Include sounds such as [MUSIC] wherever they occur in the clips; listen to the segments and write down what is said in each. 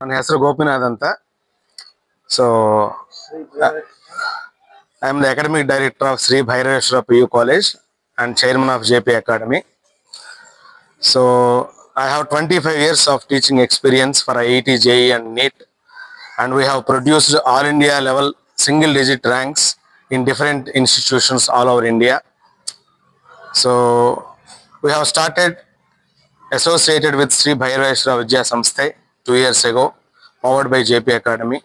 ನನ್ನ ಹೆಸರು ಗೋಪಿನಾಥ್ ಅಂತ so I am the academic director of Shri Bhairaveshwara P U college and chairman of J P academy so I have twenty five years of teaching experience for I T J and NEET and we have produced all India level single digit ranks in different institutions all over India. So we have started associated with Sri Bhairaveshwara Vidya Samsthe two years ago, powered by JP Academy.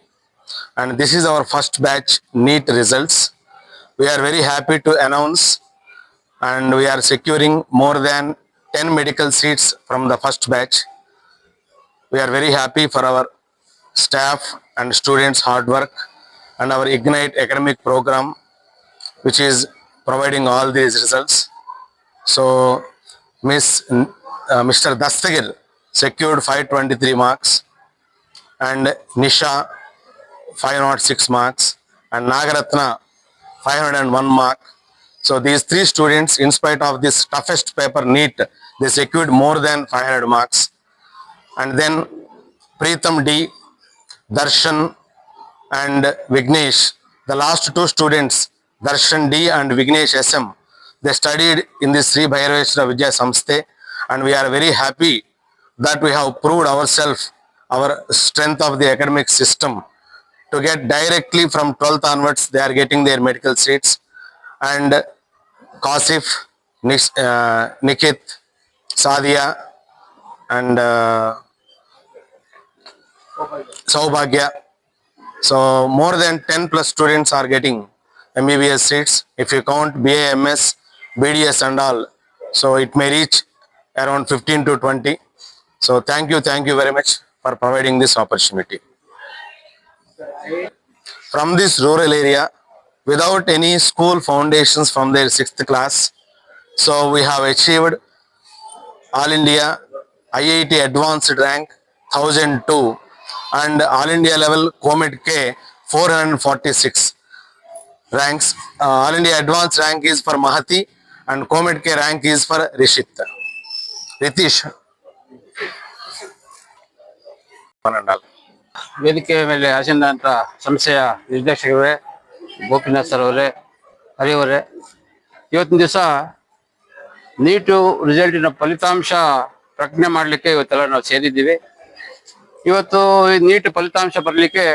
And this is our first batch NEET results. We are very happy to announce and we are securing more than 10 medical seats from the first batch. We are very happy for our staff and students hard work and our Ignite academic program which is providing all these results. So Miss, uh, Mr. Dastagir secured 523 marks, and Nisha 506 marks, and Nagaratna 501 mark. So these three students, in spite of this toughest paper NEET, they secured more than 500 marks. And then Preetham D, Darshan and Vignesh, the last two students, Darshan D and Vignesh SM, they studied in this Sri Bhairavaishna Vidya Samsthe, and we are very happy that we have proved ourselves, our strength of the academic system to get directly from 12th onwards, they are getting their medical seats. And Kasif, uh, Nikit, Sadia, and uh, Saubhagya. So more than 10 plus students are getting MBBS seats. If you count BAMS, BDS and all, so it may reach around 15 to 20. So thank you, thank you very much for providing this opportunity. From this rural area, without any school foundations from their sixth class, so we have achieved All India IIT Advanced Rank 1002 and All India level COMET K 446 ranks. Uh, All India Advanced rank is for Mahati and COMET K rank is for Rishit. Ritish. ವೇದಿಕೆ ಮೇಲೆ ಅಂತ ಸಂಸ್ಥೆಯ ನಿರ್ದೇಶಕರೇ Gopinath sir ಅವರೇ ಹರಿಯವರೇ ಇವತ್ತಿನ ದಿವಸ NEET ರಿಸಲ್ಟಿನ ಫಲಿತಾಂಶ ಪ್ರಜ್ಞೆ ಮಾಡಲಿಕ್ಕೆ ಇವತ್ತೆಲ್ಲ ನಾವು ಸೇರಿದ್ದೀವಿ ಇವತ್ತು ನೀಟ್ ಫಲಿತಾಂಶ ಬರಲಿಕ್ಕೆ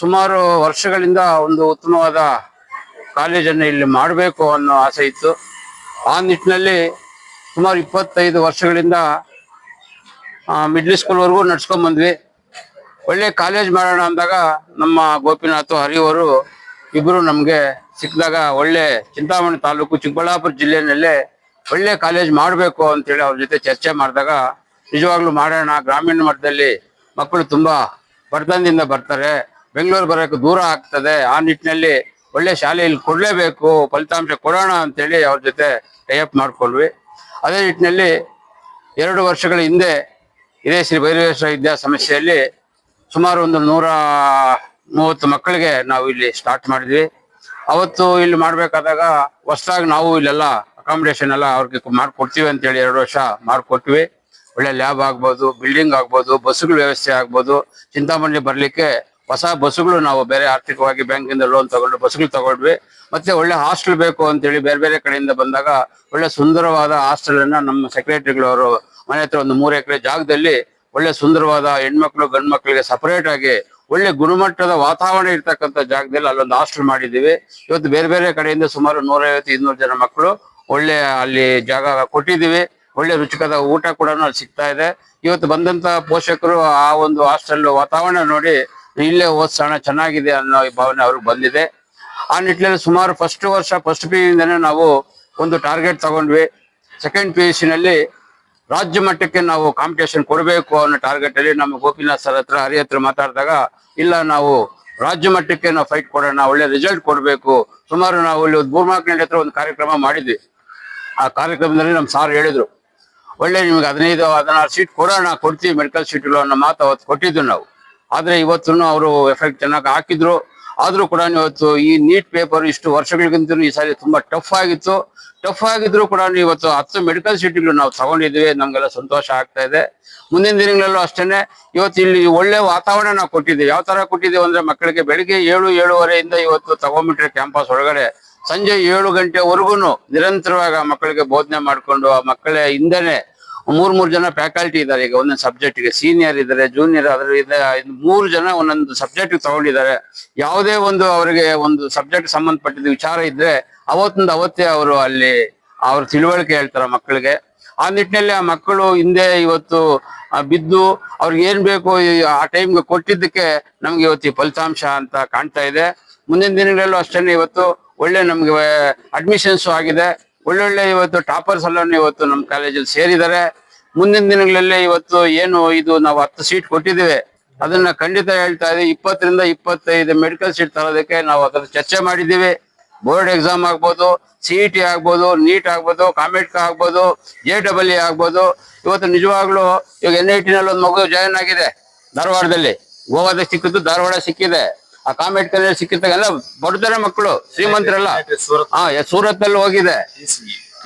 ಸುಮಾರು ವರ್ಷಗಳಿಂದ ಒಂದು ಉತ್ತಮವಾದ ಕಾಲೇಜನ್ನು ಇಲ್ಲಿ ಮಾಡಬೇಕು ಅನ್ನೋ ಆಸೆ ಇತ್ತು ಆ ನಿಟ್ಟಿನಲ್ಲಿ ಸುಮಾರು ಇಪ್ಪತ್ತೈದು ವರ್ಷಗಳಿಂದ ಮಿಡ್ಲ್ ಸ್ಕೂಲ್ವರೆಗೂ ನಡ್ಸ್ಕೊಂಡ್ ಬಂದ್ವಿ ಒಳ್ಳೆ ಕಾಲೇಜ್ ಮಾಡೋಣ ಅಂದಾಗ ನಮ್ಮ ಗೋಪಿನಾಥ್ ಹರಿಯವರು ಇಬ್ಬರು ನಮಗೆ ಸಿಕ್ಕಿದಾಗ ಒಳ್ಳೆ ಚಿಂತಾಮಣಿ ತಾಲೂಕು ಚಿಕ್ಕಬಳ್ಳಾಪುರ ಜಿಲ್ಲೆಯಲ್ಲೇ ಒಳ್ಳೆ ಕಾಲೇಜ್ ಮಾಡಬೇಕು ಅಂತೇಳಿ ಅವ್ರ ಜೊತೆ ಚರ್ಚೆ ಮಾಡಿದಾಗ ನಿಜವಾಗ್ಲೂ ಮಾಡೋಣ ಗ್ರಾಮೀಣ ಮಟ್ಟದಲ್ಲಿ ಮಕ್ಕಳು ತುಂಬ ಬಡತನದಿಂದ ಬರ್ತಾರೆ ಬೆಂಗಳೂರು ಬರೋಕೆ ದೂರ ಆಗ್ತದೆ ಆ ನಿಟ್ಟಿನಲ್ಲಿ ಒಳ್ಳೆ ಶಾಲೆಯಲ್ಲಿ ಕೊಡಲೇಬೇಕು ಫಲಿತಾಂಶ ಕೊಡೋಣ ಅಂತೇಳಿ ಅವ್ರ ಜೊತೆ ಟೈಅಪ್ ಮಾಡಿಕೊಂಡ್ವಿ ಅದೇ ನಿಟ್ಟಿನಲ್ಲಿ ಎರಡು ವರ್ಷಗಳ ಹಿಂದೆ ಇದೇ ಶ್ರೀ ಭೈರವೇಶ್ವರ ವಿದ್ಯಾ ಸಮಸ್ಯೆಯಲ್ಲಿ ಸುಮಾರು ಒಂದು ನೂರ ಮೂವತ್ತು ಮಕ್ಕಳಿಗೆ ನಾವು ಇಲ್ಲಿ ಸ್ಟಾರ್ಟ್ ಮಾಡಿದ್ವಿ ಅವತ್ತು ಇಲ್ಲಿ ಮಾಡಬೇಕಾದಾಗ ಹೊಸದಾಗಿ ನಾವು ಇಲ್ಲೆಲ್ಲ ಅಕಾಮಿಡೇಷನ್ ಎಲ್ಲ ಅವ್ರಿಗೆ ಅಂತ ಅಂತೇಳಿ ಎರಡು ವರ್ಷ ಮಾಡಿಕೊಟ್ವಿ ಒಳ್ಳೆ ಲ್ಯಾಬ್ ಆಗ್ಬೋದು ಬಿಲ್ಡಿಂಗ್ ಆಗ್ಬೋದು ಬಸ್ಸುಗಳ ವ್ಯವಸ್ಥೆ ಆಗ್ಬೋದು ಚಿಂತಾಮಣಿ ಬರಲಿಕ್ಕೆ ಹೊಸ ಬಸ್ಸುಗಳು ನಾವು ಬೇರೆ ಆರ್ಥಿಕವಾಗಿ ಬ್ಯಾಂಕ್ ಇಂದ ಲೋನ್ ತಗೊಂಡು ಬಸ್ಸುಗಳು ತಗೊಂಡ್ವಿ ಮತ್ತೆ ಒಳ್ಳೆ ಹಾಸ್ಟೆಲ್ ಬೇಕು ಅಂತೇಳಿ ಬೇರೆ ಬೇರೆ ಕಡೆಯಿಂದ ಬಂದಾಗ ಒಳ್ಳೆ ಸುಂದರವಾದ ಹಾಸ್ಟೆಲ್ ಅನ್ನ ನಮ್ಮ ಅವರು ಮನೆ ಹತ್ರ ಒಂದು ಮೂರು ಎಕರೆ ಜಾಗದಲ್ಲಿ ಒಳ್ಳೆ ಸುಂದರವಾದ ಹೆಣ್ಮಕ್ಳು ಗಂಡು ಮಕ್ಕಳಿಗೆ ಸಪರೇಟ್ ಆಗಿ ಒಳ್ಳೆ ಗುಣಮಟ್ಟದ ವಾತಾವರಣ ಇರ್ತಕ್ಕಂಥ ಜಾಗದಲ್ಲಿ ಅಲ್ಲೊಂದು ಹಾಸ್ಟೆಲ್ ಮಾಡಿದ್ದೀವಿ ಇವತ್ತು ಬೇರೆ ಬೇರೆ ಕಡೆಯಿಂದ ಸುಮಾರು ನೂರೈವತ್ತು ಇನ್ನೂರು ಜನ ಮಕ್ಕಳು ಒಳ್ಳೆ ಅಲ್ಲಿ ಜಾಗ ಕೊಟ್ಟಿದ್ದೀವಿ ಒಳ್ಳೆ ರುಚಿಕದ ಊಟ ಕೂಡ ಅಲ್ಲಿ ಸಿಗ್ತಾ ಇದೆ ಇವತ್ತು ಬಂದಂತ ಪೋಷಕರು ಆ ಒಂದು ಹಾಸ್ಟೆಲ್ ವಾತಾವರಣ ನೋಡಿ ಇಲ್ಲೇ ಓದ್ಸೋಣ ಚೆನ್ನಾಗಿದೆ ಅನ್ನೋ ಭಾವನೆ ಅವ್ರಿಗೆ ಬಂದಿದೆ ಆ ನಿಟ್ಟಿನಲ್ಲಿ ಸುಮಾರು ಫಸ್ಟ್ ವರ್ಷ ಫಸ್ಟ್ ಪಿ ನಾವು ಒಂದು ಟಾರ್ಗೆಟ್ ತಗೊಂಡ್ವಿ ಸೆಕೆಂಡ್ ಪಿ ಯು ಸಿನಲ್ಲಿ ರಾಜ್ಯ ಮಟ್ಟಕ್ಕೆ ನಾವು ಕಾಂಪಿಟೇಷನ್ ಕೊಡಬೇಕು ಅನ್ನೋ ಟಾರ್ಗೆಟ್ ಅಲ್ಲಿ ನಮ್ಮ ಗೋಪಿನಾಥ್ ಸರ್ ಹತ್ರ ಹರಿ ಹತ್ರ ಮಾತಾಡಿದಾಗ ಇಲ್ಲ ನಾವು ರಾಜ್ಯ ಮಟ್ಟಕ್ಕೆ ನಾವು ಫೈಟ್ ಕೊಡೋಣ ಒಳ್ಳೆ ರಿಸಲ್ಟ್ ಕೊಡಬೇಕು ಸುಮಾರು ನಾವು ಇಲ್ಲಿ ಒಂದು ಮೂರ್ನಾಲ್ಕನೇ ಹತ್ರ ಒಂದು ಕಾರ್ಯಕ್ರಮ ಮಾಡಿದ್ವಿ ಆ ಕಾರ್ಯಕ್ರಮದಲ್ಲಿ ನಮ್ಮ ಸಾರ್ ಹೇಳಿದ್ರು ಒಳ್ಳೆ ನಿಮ್ಗೆ ಹದಿನೈದು ಹದಿನಾರು ಸೀಟ್ ಕೊಡೋಣ ಕೊಡ್ತೀವಿ ಮೆಡಿಕಲ್ ಸೀಟ್ಗಳು ಅನ್ನೋ ಮಾತು ಅವತ್ತು ಕೊಟ್ಟಿದ್ದು ನಾವು ಆದರೆ ಇವತ್ತು ಅವರು ಎಫೆಕ್ಟ್ ಚೆನ್ನಾಗಿ ಹಾಕಿದ್ರು ಆದರೂ ಕೂಡ ಇವತ್ತು ಈ ನೀಟ್ ಪೇಪರ್ ಇಷ್ಟು ವರ್ಷಗಳಿಗಿಂತ ಈ ಸಾರಿ ತುಂಬಾ ಟಫ್ ಆಗಿತ್ತು ಟಫ್ ಆಗಿದ್ರು ಕೂಡ ಇವತ್ತು ಹತ್ತು ಮೆಡಿಕಲ್ ಸೀಟ್ಗಳು ನಾವು ತಗೊಂಡಿದ್ವಿ ನಮಗೆಲ್ಲ ಸಂತೋಷ ಆಗ್ತಾ ಇದೆ ಮುಂದಿನ ದಿನಗಳಲ್ಲೂ ಅಷ್ಟೇ ಇವತ್ತು ಇಲ್ಲಿ ಒಳ್ಳೆ ವಾತಾವರಣ ನಾವು ಕೊಟ್ಟಿದ್ದೀವಿ ಯಾವ ತರ ಕೊಟ್ಟಿದ್ದೀವಿ ಅಂದ್ರೆ ಮಕ್ಕಳಿಗೆ ಬೆಳಿಗ್ಗೆ ಏಳು ಏಳುವರೆಯಿಂದ ಇವತ್ತು ತಗೊಂಬಿಟ್ರೆ ಕ್ಯಾಂಪಸ್ ಒಳಗಡೆ ಸಂಜೆ ಏಳು ಗಂಟೆವರೆಗೂ ನಿರಂತರವಾಗಿ ಮಕ್ಕಳಿಗೆ ಬೋಧನೆ ಮಾಡಿಕೊಂಡು ಆ ಮಕ್ಕಳ ಹಿಂದೆ ಮೂರ್ ಮೂರ್ ಜನ ಫ್ಯಾಕಲ್ಟಿ ಇದ್ದಾರೆ ಈಗ ಒಂದೊಂದು ಸಬ್ಜೆಕ್ಟ್ ಗೆ ಸೀನಿಯರ್ ಇದ್ದಾರೆ ಜೂನಿಯರ್ ಅದ್ರ ಮೂರು ಜನ ಒಂದೊಂದು ಸಬ್ಜೆಕ್ಟ್ ತಗೊಂಡಿದ್ದಾರೆ ಯಾವುದೇ ಒಂದು ಅವರಿಗೆ ಒಂದು ಸಬ್ಜೆಕ್ಟ್ ಸಂಬಂಧಪಟ್ಟಿದ ವಿಚಾರ ಇದ್ರೆ ಅವತ್ತಿಂದ ಅವತ್ತೇ ಅವರು ಅಲ್ಲಿ ಅವ್ರ ತಿಳುವಳಿಕೆ ಹೇಳ್ತಾರೆ ಮಕ್ಕಳಿಗೆ ಆ ನಿಟ್ಟಿನಲ್ಲಿ ಆ ಮಕ್ಕಳು ಹಿಂದೆ ಇವತ್ತು ಬಿದ್ದು ಅವ್ರಿಗೆ ಏನ್ ಬೇಕು ಆ ಟೈಮ್ಗೆ ಕೊಟ್ಟಿದ್ದಕ್ಕೆ ನಮ್ಗೆ ಇವತ್ತು ಈ ಫಲಿತಾಂಶ ಅಂತ ಕಾಣ್ತಾ ಇದೆ ಮುಂದಿನ ದಿನಗಳಲ್ಲೂ ಅಷ್ಟೇ ಇವತ್ತು ಒಳ್ಳೆ ನಮ್ಗೆ ಅಡ್ಮಿಷನ್ಸ್ ಆಗಿದೆ ಒಳ್ಳೊಳ್ಳೆ ಇವತ್ತು ಟಾಪರ್ಸ್ ಎಲ್ಲ ಇವತ್ತು ನಮ್ಮ ಕಾಲೇಜಲ್ಲಿ ಸೇರಿದ್ದಾರೆ ಮುಂದಿನ ದಿನಗಳಲ್ಲಿ ಇವತ್ತು ಏನು ಇದು ನಾವು ಹತ್ತು ಸೀಟ್ ಕೊಟ್ಟಿದ್ದೇವೆ ಅದನ್ನ ಖಂಡಿತ ಹೇಳ್ತಾ ಇದೆ ಇಪ್ಪತ್ತರಿಂದ ಇಪ್ಪತ್ತೈದು ಮೆಡಿಕಲ್ ಸೀಟ್ ತರೋದಕ್ಕೆ ನಾವು ಅದರ ಚರ್ಚೆ ಮಾಡಿದ್ದೀವಿ ಬೋರ್ಡ್ ಎಕ್ಸಾಮ್ ಆಗ್ಬೋದು ಸಿ ಇ ಟಿ ಆಗ್ಬೋದು ನೀಟ್ ಆಗ್ಬೋದು ಕಾಮೆಟ್ಕ ಆಗ್ಬೋದು ಜೆ ಡಬಲ್ ಇ ಆಗ್ಬೋದು ಇವತ್ತು ನಿಜವಾಗ್ಲೂ ಇವಾಗ ಎನ್ ಐ ಟಿ ನಲ್ಲಿ ಒಂದು ಮಗು ಜಾಯಿನ್ ಆಗಿದೆ ಧಾರವಾಡದಲ್ಲಿ ಗೋವಾದ ಸಿಕ್ಕಿದ್ದು ಧಾರವಾಡ ಸಿಕ್ಕಿದೆ ಆ ಕಾಮೆಟ್ ಸಿಕ್ಕಿದ್ದಾಗೆಲ್ಲ ಬಡತನ ಮಕ್ಕಳು ಶ್ರೀಮಂತರಲ್ಲ ಹಾ ಸೂರತ್ ಅಲ್ಲಿ ಹೋಗಿದೆ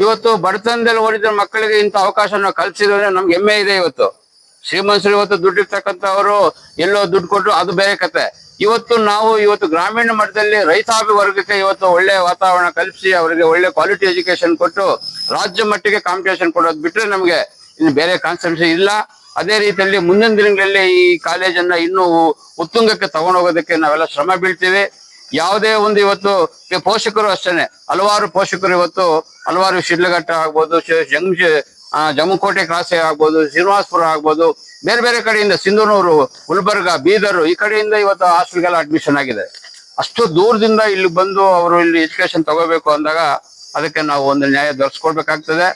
ಇವತ್ತು ಬಡತನದಲ್ಲಿ ಓಡಿದ ಮಕ್ಕಳಿಗೆ ಇಂಥ ಅವಕಾಶವನ್ನು ಅಂದ್ರೆ ನಮ್ಗೆ ಹೆಮ್ಮೆ ಇದೆ ಇವತ್ತು ಶ್ರೀಮಂತರು ಇವತ್ತು ದುಡ್ಡಿರ್ತಕ್ಕಂಥವ್ರು ಎಲ್ಲೋ ದುಡ್ಡು ಕೊಟ್ಟರು ಅದು ಬೇರೆ ಕತೆ ಇವತ್ತು ನಾವು ಇವತ್ತು ಗ್ರಾಮೀಣ ಮಟ್ಟದಲ್ಲಿ ರೈತಾಪಿ ವರ್ಗಕ್ಕೆ ಇವತ್ತು ಒಳ್ಳೆ ವಾತಾವರಣ ಕಲ್ಪಿಸಿ ಅವರಿಗೆ ಒಳ್ಳೆ ಕ್ವಾಲಿಟಿ ಎಜುಕೇಶನ್ ಕೊಟ್ಟು ರಾಜ್ಯ ಮಟ್ಟಿಗೆ ಕಾಂಪಿಟೇಷನ್ ಕೊಡೋದು ಬಿಟ್ರೆ ನಮಗೆ ಇನ್ನು ಬೇರೆ ಕಾನ್ಸೆಪ್ಟ್ಸ್ ಇಲ್ಲ ಅದೇ ರೀತಿಯಲ್ಲಿ ಮುಂದಿನ ದಿನಗಳಲ್ಲಿ ಈ ಕಾಲೇಜನ್ನ ಇನ್ನೂ ಉತ್ತುಂಗಕ್ಕೆ ತಗೊಂಡೋಗೋದಕ್ಕೆ ನಾವೆಲ್ಲ ಶ್ರಮ ಬೀಳ್ತೀವಿ ಯಾವುದೇ ಒಂದು ಇವತ್ತು ಪೋಷಕರು ಅಷ್ಟೇನೆ ಹಲವಾರು ಪೋಷಕರು ಇವತ್ತು ಹಲವಾರು ಶಿಡ್ಲಘಟ್ಟ ಆಗ್ಬೋದು ಜಂಗ್ ಜಮ್ಮುಕೋಟೆ ಕಾಸೆ ಆಗ್ಬೋದು ಶ್ರೀನಿವಾಸ್ಪುರ ಆಗ್ಬೋದು ಬೇರೆ ಬೇರೆ ಕಡೆಯಿಂದ ಸಿಂಧೂನೂರು ಗುಲ್ಬರ್ಗ ಬೀದರ್ ಈ ಕಡೆಯಿಂದ ಇವತ್ತು ಹಾಸ್ಟೆಲ್ಗೆಲ್ಲ ಅಡ್ಮಿಷನ್ ಆಗಿದೆ ಅಷ್ಟು ದೂರದಿಂದ ಇಲ್ಲಿ ಬಂದು ಅವರು ಇಲ್ಲಿ ಎಜುಕೇಶನ್ ತಗೋಬೇಕು ಅಂದಾಗ ಅದಕ್ಕೆ ನಾವು ಒಂದು ನ್ಯಾಯ ದೊರೆಸ್ಕೊಡ್ಬೇಕಾಗ್ತದೆ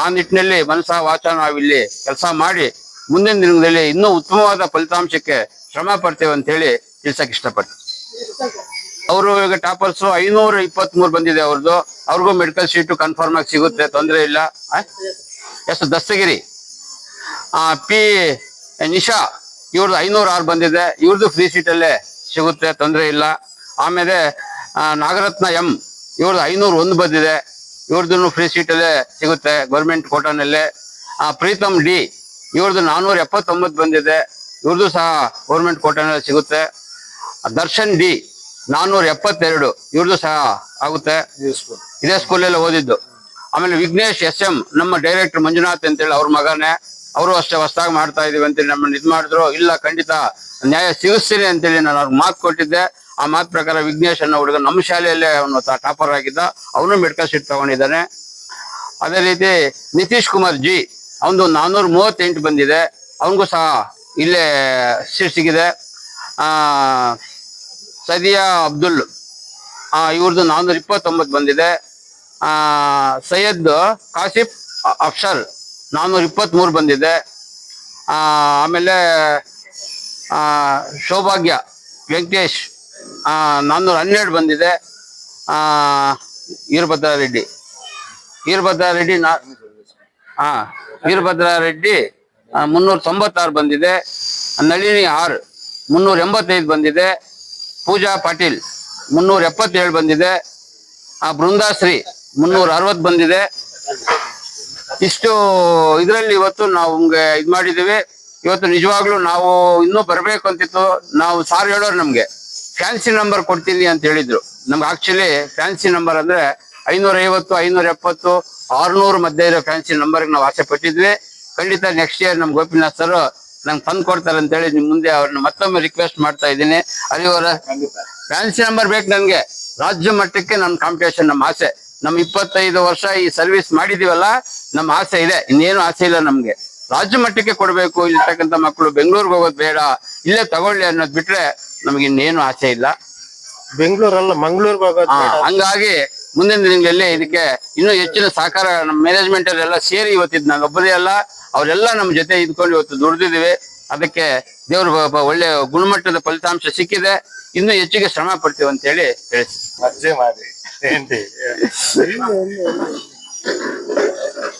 ಆ ನಿಟ್ಟಿನಲ್ಲಿ ಮನಸ್ಸ ವಾಚ ನಾವಿಲ್ಲಿ ಕೆಲಸ ಮಾಡಿ ಮುಂದಿನ ದಿನದಲ್ಲಿ ಇನ್ನೂ ಉತ್ತಮವಾದ ಫಲಿತಾಂಶಕ್ಕೆ ಶ್ರಮ ಪಡ್ತೇವೆ ಅಂತ ಹೇಳಿ ತಿಳಿಸಕ್ಕೆ ಇಷ್ಟಪಡ್ತೀವಿ ಅವರು ಇವಾಗ ಟಾಪರ್ಸ್ ಐನೂರ ಇಪ್ಪತ್ತ್ ಮೂರು ಬಂದಿದೆ ಅವ್ರದ್ದು ಅವ್ರಿಗೂ ಮೆಡಿಕಲ್ ಸೀಟು ಕನ್ಫರ್ಮ್ ಆಗಿ ಸಿಗುತ್ತೆ ತೊಂದರೆ ಇಲ್ಲ ಎಸ್ ದಸ್ತಗಿರಿ ಪಿ ನಿಶಾ ಇವ್ರದ್ದು ಐನೂರ ಆರು ಬಂದಿದೆ ಇವ್ರದ್ದು ಫ್ರೀ ಸೀಟಲ್ಲೇ ಸಿಗುತ್ತೆ ತೊಂದರೆ ಇಲ್ಲ ಆಮೇಲೆ ನಾಗರತ್ನ ಎಂ ಇವ್ರದ್ದು ಐನೂರು ಒಂದು ಬಂದಿದೆ ಇವ್ರದ್ದು ಫ್ರೀ ಸೀಟಲ್ಲೇ ಸಿಗುತ್ತೆ ಗೌರ್ಮೆಂಟ್ ಕೋಟಾನಲ್ಲೇ ಪ್ರೀತಮ್ ಡಿ ಇವ್ರದ್ದು ನಾನ್ನೂರ ಎಪ್ಪತ್ತೊಂಬತ್ತು ಬಂದಿದೆ ಇವ್ರದ್ದು ಸಹ ಗೌರ್ಮೆಂಟ್ ಕೋಟಾನಲ್ಲಿ ಸಿಗುತ್ತೆ ದರ್ಶನ್ ಡಿ ನಾನ್ನೂರ ಎಪ್ಪತ್ತೆರಡು ಇವ್ರದ್ದು ಸಹ ಆಗುತ್ತೆ ಇದೇ ಸ್ಕೂಲಲ್ಲಿ ಓದಿದ್ದು ಆಮೇಲೆ ವಿಘ್ನೇಶ್ ಎಸ್ ಎಂ ನಮ್ಮ ಡೈರೆಕ್ಟರ್ ಮಂಜುನಾಥ್ ಅಂತೇಳಿ ಅವ್ರ ಮಗನೇ ಅವರು ಅಷ್ಟೇ ಹೊಸದಾಗಿ ಮಾಡ್ತಾ ಇದೀವಿ ಅಂತೇಳಿ ನಮ್ಮನ್ನ ಇದು ಮಾಡಿದ್ರು ಇಲ್ಲ ಖಂಡಿತ ನ್ಯಾಯ ಸಿಗಿಸ್ತೀನಿ ಅಂತೇಳಿ ನಾನು ಅವ್ರಿಗೆ ಮಾತು ಕೊಟ್ಟಿದ್ದೆ ಆ ಮಾತು ಪ್ರಕಾರ ವಿಘ್ನೇಶ್ ಅನ್ನೋ ಹುಡುಗ ನಮ್ಮ ಶಾಲೆಯಲ್ಲೇ ಅವನು ಟಾಪರ್ ಆಗಿದ್ದ ಅವನು ಮೆಡಿಕಲ್ ಸೀಟ್ ತಗೊಂಡಿದ್ದಾನೆ ಅದೇ ರೀತಿ ನಿತೀಶ್ ಕುಮಾರ್ ಜಿ ಅವನು ನಾನ್ನೂರ ಮೂವತ್ತೆಂಟು ಬಂದಿದೆ ಅವನಿಗೂ ಸಹ ಇಲ್ಲೇ ಸೀಟ್ ಸಿಗಿದೆ ಸದಿಯಾ ಅಬ್ದುಲ್ ಇವ್ರದ್ದು ನಾನ್ನೂರ ಇಪ್ಪತ್ತೊಂಬತ್ತು ಬಂದಿದೆ ಸೈಯದ್ ಕಾಸಿಫ್ ಅಫ್ಷಲ್ ನಾನ್ನೂರ ಇಪ್ಪತ್ತ್ಮೂರು ಬಂದಿದೆ ಆಮೇಲೆ ಸೌಭಾಗ್ಯ ವೆಂಕಟೇಶ್ ನಾನ್ನೂರ ಹನ್ನೆರಡು ಬಂದಿದೆ ವೀರಭದ್ರ ರೆಡ್ಡಿ ವೀರಭದ್ರ ರೆಡ್ಡಿ ನಾ ಹಾಂ ವೀರಭದ್ರ ರೆಡ್ಡಿ ಮುನ್ನೂರ ತೊಂಬತ್ತಾರು ಬಂದಿದೆ ನಳಿನಿ ಆರ್ ಮುನ್ನೂರ ಎಂಬತ್ತೈದು ಬಂದಿದೆ ಪೂಜಾ ಪಾಟೀಲ್ ಮುನ್ನೂರ ಎಪ್ಪತ್ತೇಳು ಬಂದಿದೆ ಆ ಬೃಂದಾಶ್ರೀ ಮುನ್ನೂರ ಅರವತ್ತು ಬಂದಿದೆ ಇಷ್ಟು ಇದರಲ್ಲಿ ಇವತ್ತು ನಾವು ಇದು ಮಾಡಿದ್ದೀವಿ ಇವತ್ತು ನಿಜವಾಗ್ಲೂ ನಾವು ಇನ್ನೂ ಬರಬೇಕು ಅಂತಿತ್ತು ನಾವು ಸಾರ್ ಹೇಳೋರು ನಮಗೆ ಫ್ಯಾನ್ಸಿ ನಂಬರ್ ಕೊಡ್ತೀನಿ ಅಂತ ಹೇಳಿದ್ರು ನಮ್ಗೆ ಆಕ್ಚುಲಿ ಫ್ಯಾನ್ಸಿ ನಂಬರ್ ಅಂದ್ರೆ ಐನೂರ ಐವತ್ತು ಐನೂರ ಎಪ್ಪತ್ತು ಆರ್ನೂರು ಮಧ್ಯ ಇರೋ ಫ್ಯಾನ್ಸಿ ನಂಬರ್ಗೆ ನಾವು ಆಸೆ ಪಟ್ಟಿದ್ವಿ ಖಂಡಿತ ನೆಕ್ಸ್ಟ್ ಇಯರ್ ನಮ್ಮ ಗೋಪಿನಾಥ್ ಸರ್ ನಂಗೆ ತಂದು ಕೊಡ್ತಾರೆ ಹೇಳಿ ನಿಮ್ ಮುಂದೆ ಅವ್ರನ್ನ ಮತ್ತೊಮ್ಮೆ ರಿಕ್ವೆಸ್ಟ್ ಮಾಡ್ತಾ ಇದ್ದೀನಿ ಅಲ್ಲಿವರ ಫ್ಯಾನ್ಸಿ ನಂಬರ್ ಬೇಕು ನನಗೆ ರಾಜ್ಯ ಮಟ್ಟಕ್ಕೆ ನನ್ನ ಕಾಂಪಿಟೇಷನ್ ನಮ್ಮ ಆಸೆ ನಮ್ಮ ಇಪ್ಪತ್ತೈದು ವರ್ಷ ಈ ಸರ್ವಿಸ್ ಮಾಡಿದೀವಲ್ಲ ನಮ್ಮ ಆಸೆ ಇದೆ ಇನ್ನೇನು ಆಸೆ ಇಲ್ಲ ನಮಗೆ ರಾಜ್ಯ ಮಟ್ಟಕ್ಕೆ ಕೊಡಬೇಕು ಇಲ್ಲಿರ್ತಕ್ಕಂಥ ಮಕ್ಕಳು ಬೆಂಗಳೂರಿಗೆ ಹೋಗೋದು ಬೇಡ ಇಲ್ಲೇ ತಗೊಳ್ಳಿ ಅನ್ನೋದು ಬಿಟ್ರೆ ನಮ್ಗೆ ಇನ್ನೇನು ಆಸೆ ಇಲ್ಲ ಬೆಂಗಳೂರಲ್ಲ ಮಂಗಳೂರಿಗೆ ಹೋಗೋದು ಹಂಗಾಗಿ ಮುಂದಿನ ದಿನಗಳಲ್ಲಿ ಇದಕ್ಕೆ ಇನ್ನೂ ಹೆಚ್ಚಿನ ಸಹಕಾರ ನಮ್ಮ ಮ್ಯಾನೇಜ್ಮೆಂಟ್ ಅವರೆಲ್ಲ ಸೇರಿ ಇವತ್ತಿದ್ ನಾನು ಒಬ್ಬರೇ ಅಲ್ಲ ಅವರೆಲ್ಲ ನಮ್ಮ ಜೊತೆ ಇದ್ಕೊಂಡು ಇವತ್ತು ದುಡ್ದಿದ್ದೀವಿ ಅದಕ್ಕೆ ದೇವ್ರ ಒಳ್ಳೆ ಗುಣಮಟ್ಟದ ಫಲಿತಾಂಶ ಸಿಕ್ಕಿದೆ ಇನ್ನೂ ಹೆಚ್ಚಿಗೆ ಶ್ರಮ ಪಡ್ತೀವಿ ಅಂತ ಹೇಳಿ ಹೇಳ್ತೀವಿ [LAUGHS]